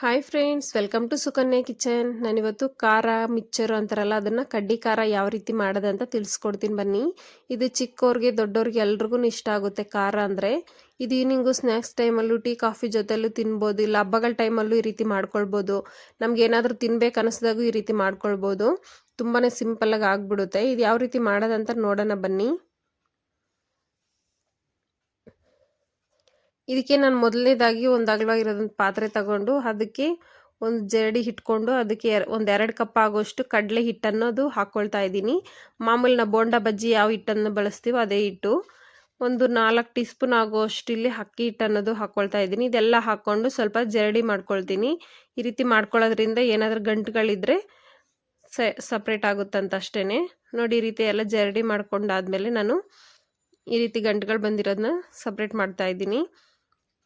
Hi friends welcome to Sukanya kitchen ನಾನಿವತ್ತು ಖಾರ mixture ಅಂತಾರಲ್ಲ, ಅದನ್ನು ಕಡ್ಡಿ ಖಾರ ಯಾವ ರೀತಿ ಮಾಡೋದಂತ ತಿಳಿಸ್ಕೊಡ್ತೀನಿ ಬನ್ನಿ. ಇದು ಚಿಕ್ಕವ್ರಿಗೆ ದೊಡ್ಡವ್ರಿಗೆ ಎಲ್ರಿಗೂ ಇಷ್ಟ ಆಗುತ್ತೆ ಖಾರ ಅಂದರೆ. ಇದು ಈವ್ನಿಂಗು ಸ್ನ್ಯಾಕ್ಸ್ ಟೈಮಲ್ಲೂ ಟೀ ಕಾಫಿ ಜೊತೆಲೂ ತಿನ್ಬೋದು, ಇಲ್ಲ ಹಬ್ಬಗಳ ಟೈಮಲ್ಲೂ ಈ ರೀತಿ ಮಾಡ್ಕೊಳ್ಬೋದು. ನಮ್ಗೆ ಏನಾದರೂ ತಿನ್ಬೇಕು ಅನ್ನಿಸ್ದಾಗೂ ಈ ರೀತಿ ಮಾಡ್ಕೊಳ್ಬೋದು. ತುಂಬಾ ಸಿಂಪಲ್ಲಾಗಿ ಆಗಿಬಿಡುತ್ತೆ. ಇದು ಯಾವ ರೀತಿ ಮಾಡೋದಂತ ನೋಡೋಣ ಬನ್ನಿ. ಇದಕ್ಕೆ ನಾನು ಮೊದಲನೇದಾಗಿ ಒಂದು ಅಗಲವಾಗಿರೋದೊಂದು ಪಾತ್ರೆ ತಗೊಂಡು ಅದಕ್ಕೆ ಒಂದು ಜರಡಿ ಹಿಟ್ಕೊಂಡು ಅದಕ್ಕೆ ಒಂದು ಎರಡು ಕಪ್ ಆಗೋಷ್ಟು ಕಡಲೆ ಹಿಟ್ಟನ್ನೋದು ಹಾಕ್ಕೊಳ್ತಾ ಇದ್ದೀನಿ. ಮಾಮೂಲಿ ನಾವು ಬೋಂಡ ಬಜ್ಜಿ ಯಾವ ಹಿಟ್ಟನ್ನು ಬಳಸ್ತೀವೋ ಅದೇ ಹಿಟ್ಟು. ಒಂದು ನಾಲ್ಕು ಟೀ ಸ್ಪೂನ್ ಆಗೋಷ್ಟು ಇಲ್ಲಿ ಅಕ್ಕಿ ಹಿಟ್ಟು ಅನ್ನೋದು ಹಾಕ್ಕೊಳ್ತಾ ಇದ್ದೀನಿ. ಇದೆಲ್ಲ ಹಾಕ್ಕೊಂಡು ಸ್ವಲ್ಪ ಜರಡಿ ಮಾಡ್ಕೊಳ್ತೀನಿ. ಈ ರೀತಿ ಮಾಡ್ಕೊಳ್ಳೋದ್ರಿಂದ ಏನಾದರೂ ಗಂಟುಗಳಿದ್ರೆ ಸಪ್ರೇಟ್ ಆಗುತ್ತಂತ ಅಷ್ಟೇ ನೋಡಿ ಈ ರೀತಿ ಎಲ್ಲ ಜರಡಿ ಮಾಡ್ಕೊಂಡಾದ್ಮೇಲೆ ನಾನು ಈ ರೀತಿ ಗಂಟುಗಳು ಬಂದಿರೋದನ್ನ ಸಪ್ರೇಟ್ ಮಾಡ್ತಾ ಇದ್ದೀನಿ.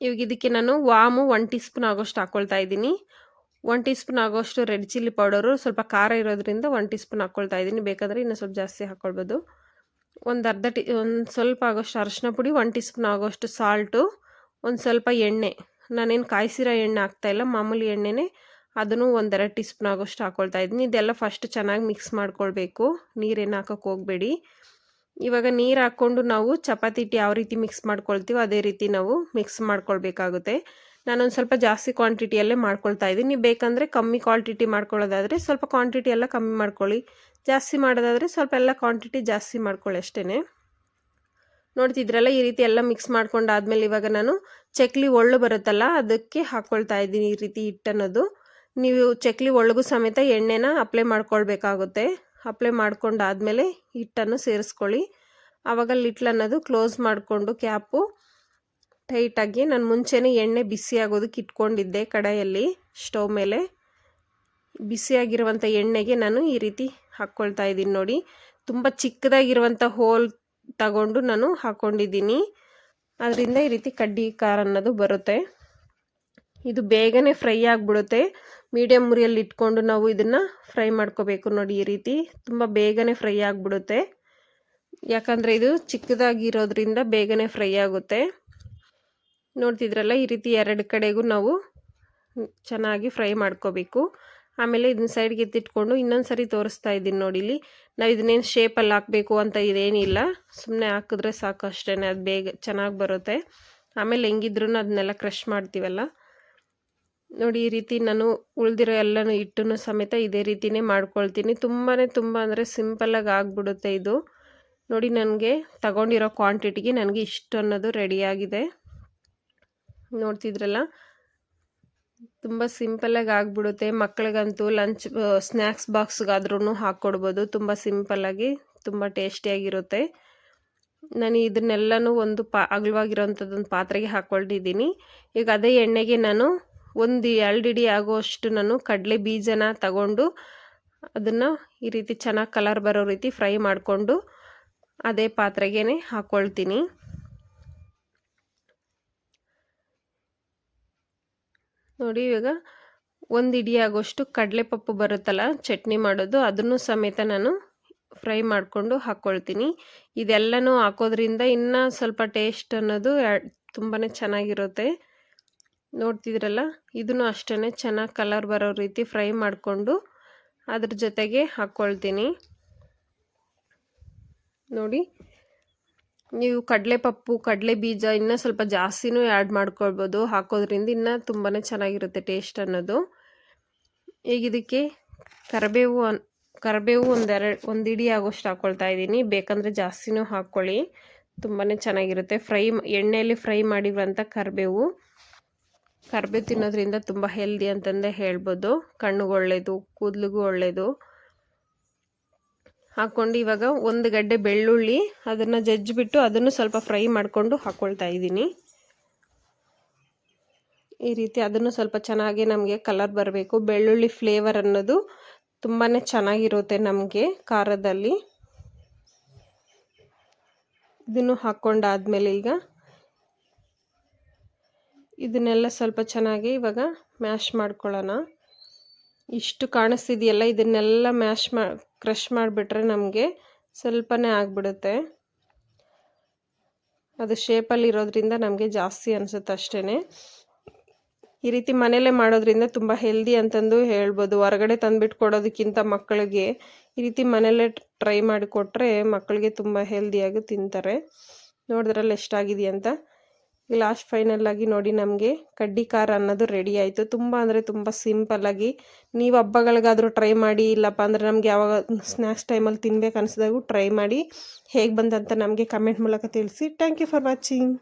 ಇವಾಗ ಇದಕ್ಕೆ ನಾನು ವಾಮು ಒನ್ ಟೀ ಸ್ಪೂನ್ ಆಗೋಷ್ಟು ಹಾಕ್ಕೊಳ್ತಾ ಇದ್ದೀನಿ. ಒನ್ ಟೀ ಸ್ಪೂನ್ ಆಗೋಷ್ಟು ರೆಡ್ ಚಿಲ್ಲಿ ಪೌಡರು ಸ್ವಲ್ಪ ಖಾರ ಇರೋದ್ರಿಂದ ಒನ್ ಟೀ ಸ್ಪೂನ್ ಹಾಕ್ಕೊಳ್ತಾ ಇದ್ದೀನಿ. ಬೇಕಾದರೆ ಇನ್ನೂ ಸ್ವಲ್ಪ ಜಾಸ್ತಿ ಹಾಕ್ಕೊಳ್ಬೋದು ಒಂದು ಅರ್ಧ ಟೀ ಒಂದು ಸ್ವಲ್ಪ ಆಗೋಷ್ಟು ಅರಶಿನ ಪುಡಿ ಒನ್ ಟೀ ಸ್ಪೂನ್ ಆಗೋಷ್ಟು ಸಾಲ್ಟು ಒಂದು ಸ್ವಲ್ಪ ಎಣ್ಣೆ. ನಾನೇನು ಕಾಯಿಸಿರೋ ಎಣ್ಣೆ ಹಾಕ್ತಾಯಿಲ್ಲ ಮಾಮೂಲಿ ಎಣ್ಣೆನೇ. ಅದನ್ನು ಒಂದೆರಡು ಟೀ ಸ್ಪೂನ್ ಆಗೋಷ್ಟು ಹಾಕ್ಕೊಳ್ತಾ ಇದ್ದೀನಿ. ಇದೆಲ್ಲ ಫಸ್ಟ್ ಚೆನ್ನಾಗಿ ಮಿಕ್ಸ್ ಮಾಡ್ಕೊಳ್ಬೇಕು. ನೀರೇನು ಹಾಕೋಕ್ಕೆ ಹೋಗಬೇಡಿ. ಇವಾಗ ನೀರು ಹಾಕ್ಕೊಂಡು ನಾವು ಚಪಾತಿ ಹಿಟ್ಟು ಯಾವ ರೀತಿ ಮಿಕ್ಸ್ ಮಾಡ್ಕೊಳ್ತೀವೋ ಅದೇ ರೀತಿ ನಾವು ಮಿಕ್ಸ್ ಮಾಡ್ಕೊಳ್ಬೇಕಾಗುತ್ತೆ. ನಾನೊಂದು ಸ್ವಲ್ಪ ಜಾಸ್ತಿ ಕ್ವಾಂಟಿಟಿಯಲ್ಲೇ ಮಾಡ್ಕೊಳ್ತಾ ಇದ್ದೀನಿ. ನೀವು ಬೇಕಂದರೆ ಕಮ್ಮಿ ಕ್ವಾಂಟಿಟಿ ಮಾಡ್ಕೊಳ್ಳೋದಾದರೆ ಸ್ವಲ್ಪ ಕ್ವಾಂಟಿಟಿ ಎಲ್ಲ ಕಮ್ಮಿ ಮಾಡ್ಕೊಳ್ಳಿ. ಜಾಸ್ತಿ ಮಾಡೋದಾದರೆ ಸ್ವಲ್ಪ ಎಲ್ಲ ಕ್ವಾಂಟಿಟಿ ಜಾಸ್ತಿ ಮಾಡ್ಕೊಳ್ಳಿ ಅಷ್ಟೇ ನೋಡ್ತಿದ್ರಲ್ಲ ಈ ರೀತಿ ಎಲ್ಲ ಮಿಕ್ಸ್ ಮಾಡ್ಕೊಂಡಾದ್ಮೇಲೆ ಇವಾಗ ನಾನು ಚಕ್ಲಿ ಒಳ್ಳು ಬರುತ್ತಲ್ಲ ಅದಕ್ಕೆ ಹಾಕ್ಕೊಳ್ತಾ ಇದ್ದೀನಿ ಈ ರೀತಿ ಹಿಟ್ಟನ್ನೋದು. ನೀವು ಚಕ್ಲಿ ಒಳಗೂ ಸಮೇತ ಎಣ್ಣೆನ ಅಪ್ಲೈ ಮಾಡ್ಕೊಳ್ಬೇಕಾಗುತ್ತೆ. ಅಪ್ಲೈ ಮಾಡ್ಕೊಂಡಾದಮೇಲೆ ಹಿಟ್ಟನ್ನು ಸೇರಿಸ್ಕೊಳ್ಳಿ. ಆವಾಗ ಲಿಟ್ಲ್ ಅನ್ನೋದು ಕ್ಲೋಸ್ ಮಾಡಿಕೊಂಡು ಕ್ಯಾಪು ಟೈಟಾಗಿ ನಾನು ಮುಂಚೆನೇ ಎಣ್ಣೆ ಬಿಸಿ ಆಗೋದಕ್ಕೆ ಇಟ್ಕೊಂಡಿದ್ದೆ ಕಡಾಯಲ್ಲಿ ಸ್ಟವ್ ಮೇಲೆ. ಬಿಸಿಯಾಗಿರುವಂಥ ಎಣ್ಣೆಗೆ ನಾನು ಈ ರೀತಿ ಹಾಕ್ಕೊಳ್ತಾ ಇದ್ದೀನಿ ನೋಡಿ. ತುಂಬ ಚಿಕ್ಕದಾಗಿರುವಂಥ ಹೋಲ್ ತಗೊಂಡು ನಾನು ಹಾಕ್ಕೊಂಡಿದ್ದೀನಿ. ಅದರಿಂದ ಈ ರೀತಿ ಕಡ್ಡಿ ಖಾರ ಅನ್ನೋದು ಬರುತ್ತೆ. ಇದು ಬೇಗನೆ ಫ್ರೈ ಆಗಿಬಿಡುತ್ತೆ. ಮೀಡಿಯಮ್ ಮುರಿಯಲ್ಲಿ ಇಟ್ಕೊಂಡು ನಾವು ಇದನ್ನು ಫ್ರೈ ಮಾಡ್ಕೋಬೇಕು ನೋಡಿ ಈ ರೀತಿ. ತುಂಬ ಬೇಗನೆ ಫ್ರೈ ಆಗಿಬಿಡುತ್ತೆ. ಯಾಕಂದರೆ ಇದು ಚಿಕ್ಕದಾಗಿರೋದ್ರಿಂದ ಬೇಗನೆ ಫ್ರೈ ಆಗುತ್ತೆ. ನೋಡ್ತಿದ್ರಲ್ಲ, ಈ ರೀತಿ ಎರಡು ಕಡೆಗೂ ನಾವು ಚೆನ್ನಾಗಿ ಫ್ರೈ ಮಾಡ್ಕೋಬೇಕು. ಆಮೇಲೆ ಇದನ್ನ ಸೈಡ್ಗೆ ಎತ್ತಿಟ್ಕೊಂಡು ಇನ್ನೊಂದು ಸರಿ ತೋರಿಸ್ತಾ ಇದ್ದೀನಿ ನೋಡಿ ಇಲ್ಲಿ. ನಾವು ಇದನ್ನೇನು ಶೇಪಲ್ಲಿ ಹಾಕಬೇಕು ಅಂತ ಇದೇನಿಲ್ಲ. ಸುಮ್ಮನೆ ಹಾಕಿದ್ರೆ ಸಾಕು ಅಷ್ಟೇ ಅದು ಬೇಗ ಚೆನ್ನಾಗಿ ಬರುತ್ತೆ. ಆಮೇಲೆ ಹೆಂಗಿದ್ರೂ ಅದನ್ನೆಲ್ಲ ಕ್ರಷ್ ಮಾಡ್ತೀವಲ್ಲ? ನೋಡಿ, ಈ ರೀತಿ ನಾನು ಉಳಿದಿರೋ ಎಲ್ಲನೂ ಹಿಟ್ಟನ್ನು ಸಮೇತ ಇದೇ ರೀತಿಯೇ ಮಾಡ್ಕೊಳ್ತೀನಿ. ತುಂಬಾ ತುಂಬ ಅಂದರೆ ಸಿಂಪಲ್ಲಾಗಿ ಆಗಿಬಿಡುತ್ತೆ ಇದು. ನೋಡಿ, ನನಗೆ ತಗೊಂಡಿರೋ ಕ್ವಾಂಟಿಟಿಗೆ ನನಗೆ ಇಷ್ಟು ಅನ್ನೋದು ರೆಡಿಯಾಗಿದೆ ನೋಡ್ತಿದ್ರಲ್ಲ? ತುಂಬ ಸಿಂಪಲ್ಲಾಗಿ ಆಗಿಬಿಡುತ್ತೆ. ಮಕ್ಕಳಿಗಂತೂ ಲಂಚ್ ಸ್ನ್ಯಾಕ್ಸ್ ಬಾಕ್ಸ್ಗಾದ್ರೂ ಹಾಕ್ಕೊಡ್ಬೋದು ತುಂಬ ಸಿಂಪಲ್ಲಾಗಿ ತುಂಬ ಟೇಸ್ಟಿಯಾಗಿರುತ್ತೆ ನಾನು ಇದನ್ನೆಲ್ಲನೂ ಒಂದು ಪಾ, ಅಗಲವಾಗಿರೋಂಥದ್ದೊಂದು ಪಾತ್ರೆಗೆ ಹಾಕ್ಕೊಂಡಿದ್ದೀನಿ ಈಗ ಅದೇ ಎಣ್ಣೆಗೆ ನಾನು ಒಂದು ಎರಡು ಇಡಿ ಆಗುವಷ್ಟು ನಾನು ಕಡಲೆ ಬೀಜನ ತಗೊಂಡು ಅದನ್ನು ಈ ರೀತಿ ಚೆನ್ನಾಗಿ ಕಲರ್ ಬರೋ ರೀತಿ ಫ್ರೈ ಮಾಡಿಕೊಂಡು ಅದೇ ಪಾತ್ರೆಗೆ ಹಾಕ್ಕೊಳ್ತೀನಿ ನೋಡಿ ಇವಾಗ ಒಂದು ಇಡಿ ಆಗೋಷ್ಟು ಕಡಲೆಪಪ್ಪು ಬರುತ್ತಲ್ಲ, ಚಟ್ನಿ ಮಾಡೋದು, ಅದನ್ನು ಸಮೇತ ನಾನು ಫ್ರೈ ಮಾಡಿಕೊಂಡು ಹಾಕ್ಕೊಳ್ತೀನಿ ಇದೆಲ್ಲನೂ ಹಾಕೋದ್ರಿಂದ ಇನ್ನೂ ಸ್ವಲ್ಪ ಟೇಸ್ಟ್ ಅನ್ನೋದು ತುಂಬಾ ಚೆನ್ನಾಗಿರುತ್ತೆ. ನೋಡ್ತಿದ್ರಲ್ಲ? ಇದನ್ನು ಅಷ್ಟೇ ಚೆನ್ನಾಗಿ ಕಲರ್ ಬರೋ ರೀತಿ ಫ್ರೈ ಮಾಡಿಕೊಂಡು ಅದ್ರ ಜೊತೆಗೆ ಹಾಕ್ಕೊಳ್ತೀನಿ ನೋಡಿ, ನೀವು ಕಡಲೆ ಪಪ್ಪು ಕಡಲೆ ಬೀಜ ಇನ್ನೂ ಸ್ವಲ್ಪ ಜಾಸ್ತಿನೂ ಆ್ಯಡ್ ಮಾಡ್ಕೊಳ್ಬೋದು. ಹಾಕೋದ್ರಿಂದ ಇನ್ನೂ ತುಂಬಾ ಚೆನ್ನಾಗಿರುತ್ತೆ ಟೇಸ್ಟ್ ಅನ್ನೋದು. ಈಗ ಇದಕ್ಕೆ ಕರಿಬೇವು ಕರಿಬೇವು ಒಂದೆರಡು ಒಂದು ಇಡಿ ಆಗೋಷ್ಟು ಹಾಕ್ಕೊಳ್ತಾ ಇದ್ದೀನಿ. ಬೇಕಂದರೆ ಜಾಸ್ತಿನೂ ಹಾಕ್ಕೊಳ್ಳಿ. ತುಂಬಾ ಚೆನ್ನಾಗಿರುತ್ತೆ. ಫ್ರೈ, ಎಣ್ಣೆಯಲ್ಲಿ ಫ್ರೈ ಮಾಡಿರುವಂಥ ಕರಿಬೇವು. ಕರಿಬೇವು ತಿನ್ನೋದ್ರಿಂದ ತುಂಬ ಹೆಲ್ದಿ ಅಂತಂದೇ ಹೇಳ್ಬೋದು. ಕಣ್ಣಿಗೆ ಒಳ್ಳೆಯದು ಕೂದಲಿಗೂ ಒಳ್ಳೆಯದು ಹಾಕ್ಕೊಂಡು ಇವಾಗ ಒಂದು ಗಡ್ಡೆ ಬೆಳ್ಳುಳ್ಳಿ, ಅದನ್ನು ಜಜ್ಜಿಬಿಟ್ಟು ಅದನ್ನು ಸ್ವಲ್ಪ ಫ್ರೈ ಮಾಡಿಕೊಂಡು ಹಾಕ್ಕೊಳ್ತಾ ಇದ್ದೀನಿ. ಈ ರೀತಿ ಅದನ್ನು ಸ್ವಲ್ಪ ಚೆನ್ನಾಗಿ ನಮಗೆ ಕಲರ್ ಬರಬೇಕು. ಬೆಳ್ಳುಳ್ಳಿ ಫ್ಲೇವರ್ ಅನ್ನೋದು ತುಂಬಾ ಚೆನ್ನಾಗಿರುತ್ತೆ ನಮಗೆ ಖಾರದಲ್ಲಿ. ಇದನ್ನು ಹಾಕ್ಕೊಂಡಾದ್ಮೇಲೆ ಈಗ ಇದನ್ನೆಲ್ಲ ಸ್ವಲ್ಪ ಚೆನ್ನಾಗಿ ಇವಾಗ ಮ್ಯಾಶ್ ಮಾಡ್ಕೊಳ್ಳೋಣ. ಇಷ್ಟು ಕಾಣಿಸ್ತಿದೆಯಲ್ಲ, ಇದನ್ನೆಲ್ಲ ಮ್ಯಾಶ್ ಮಾ, ಕ್ರಷ್ ಮಾಡಿಬಿಟ್ರೆ ನಮಗೆ ಸ್ವಲ್ಪನೇ ಆಗಿಬಿಡುತ್ತೆ. ಅದು ಶೇಪಲ್ಲಿ ಇರೋದ್ರಿಂದ ನಮಗೆ ಜಾಸ್ತಿ ಅನಿಸುತ್ತೆ ಅಷ್ಟೇ ಈ ರೀತಿ ಮನೇಲೇ ಮಾಡೋದ್ರಿಂದ ತುಂಬ ಹೆಲ್ದಿ ಅಂತಂದು ಹೇಳ್ಬೋದು. ಹೊರಗಡೆ ತಂದುಬಿಟ್ಟು ಕೊಡೋದಕ್ಕಿಂತ ಮಕ್ಕಳಿಗೆ ಈ ರೀತಿ ಮನೇಲೇ ಟ್ರೈ ಮಾಡಿ ಕೊಟ್ಟರೆ ಮಕ್ಕಳಿಗೆ ತುಂಬ ಹೆಲ್ದಿಯಾಗಿ ತಿಂತಾರೆ. ನೋಡಿದ್ರಲ್ಲಿ ಎಷ್ಟಾಗಿದೆ ಅಂತ. ಲಾಸ್ಟ್ ಫೈನಲ್ಲಾಗಿ ನೋಡಿ ನಮಗೆ ಕಡ್ಡಿ ಕಾರ್ ಅನ್ನೋದು ರೆಡಿ ಆಯಿತು. ತುಂಬ ಅಂದರೆ ತುಂಬ ಸಿಂಪಲ್ಲಾಗಿ ನೀವು ಹಬ್ಬಗಳಿಗಾದರೂ ಟ್ರೈ ಮಾಡಿ, ಇಲ್ಲಪ್ಪ ಅಂದರೆ ನಮಗೆ ಯಾವಾಗ ಸ್ನ್ಯಾಕ್ಸ್ ಟೈಮಲ್ಲಿ ತಿನ್ಬೇಕು ಅನಿಸಿದಾಗೂ ಟ್ರೈ ಮಾಡಿ ಹೇಗೆ ಬಂದಂತ ನಮಗೆ ಕಮೆಂಟ್ ಮೂಲಕ ತಿಳಿಸಿ. Thank you for watching